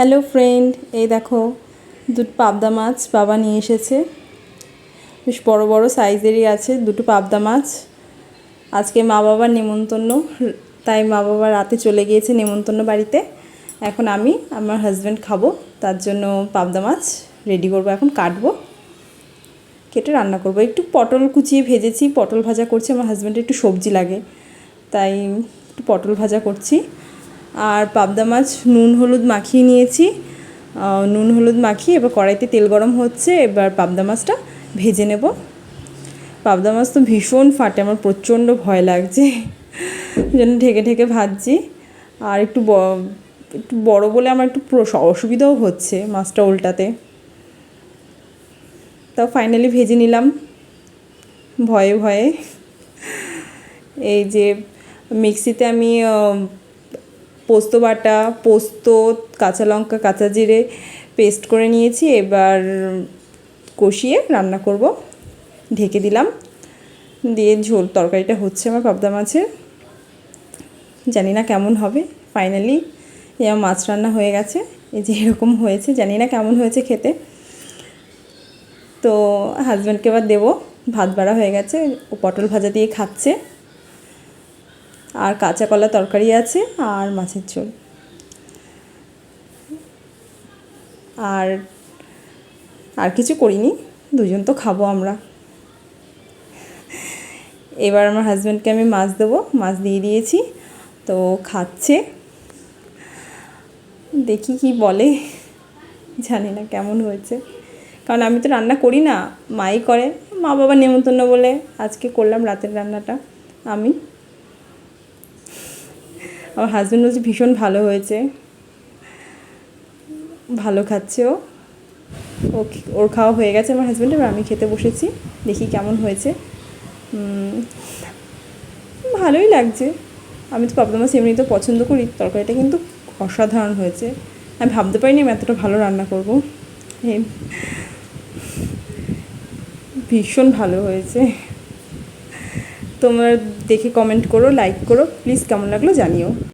Hello friend, এই দেখো দুটো পাবদা মাছ বাবা নিয়ে এসেছে। বেশ বড় বড় সাইজেরই আছে দুটো পাবদা মাছ। আজকে মা বাবার নেমন্তন্ন, তাই মা বাবা রাতে চলে গিয়েছে নেমন্তন্ন বাড়িতে। এখন আমি আমার হাজব্যান্ড খাব, তার জন্য পাবদা মাছ রেডি করব, এখন কাটবো। কেটে রান্না করব। একটু পটল কুচিয়ে ভেজেছি, পটল ভাজা করছি, আমার হাজব্যান্ডের একটু সবজি লাগে, তাই একটু পটল ভাজা করছি। আর পাবদা মাছ নুন, হলুদ মাখিয়ে নিয়েছি। নুন, হলুদ মাখিয়ে এবার কড়াইতে তেল গরম হচ্ছে, এবার পাবদা মাছটা ভেজে নেব। পাবদা মাছ তো ভীষণ ফাটে, আমার প্রচণ্ড ভয় লাগছে, যেন ঢেকে ঢেকে ভাজছি। আর একটু একটু বড় বলে আমার একটু অসুবিধাও হচ্ছে মাছটা উল্টাতে। তাও ফাইনালি ভেজে নিলাম, ভয়ে ভয়ে। এই যে মিক্সিতে আমি পোস্ত বাটা, পোস্ত, কাঁচা লঙ্কা, কাঁচা জিরে পেস্ট করে নিয়েছি। এবার কষিয়ে রান্না করব। ঢেকে দিলাম। দিয়ে ঝোল, তরকারিটা হচ্ছে আমার পাবদা মাছের। জানি না কেমন হবে। ফাইনালি এই আমার মাছ রান্না হয়ে গেছে। এই যে এরকম হয়েছে, জানি না কেমন হয়েছে খেতে। তো হাজব্যান্ডকে এবার দেবো। ভাত বাড়া হয়ে গেছে। ও পটল ভাজা দিয়ে খাচ্ছে। আর কাঁচা কলা তরকারি আছে আর মাছের ঝোল। আর আর কিছু করিনি, দুজন তো খাব আমরা। এবার আমার হাজব্যান্ডকে আমি মাছ দেবো, মাছ দিয়ে দিয়েছি, তো খাচ্ছে। দেখি কি বলে, জানি না কেমন হয়েছে। কারণ আমি তো রান্না করি না, মাই করে, মা বাবা নেমন্তন্ন বলে আজকে করলাম রাতের রান্নাটা, আমি। আমার হাজব্যান্ড বলছে, ভীষণ ভালো হয়েছে। ভালো খাচ্ছে ও। ওর খাওয়া হয়ে গেছে আমার হাজব্যান্ড এবার আমি খেতে বসেছি, দেখি কেমন হয়েছে। ভালোই লাগছে। আমি তো পাবদা মাছ এমনি তো পছন্দ করি, তরকারিটা কিন্তু অসাধারণ হয়েছে। আমি ভাবতে পারিনি আমি এতটা ভালো রান্না করব। ভীষণ ভালো হয়েছে। তোমরা দেখে কমেন্ট করো লাইক করো প্লিজ কেমন লাগল জানিও।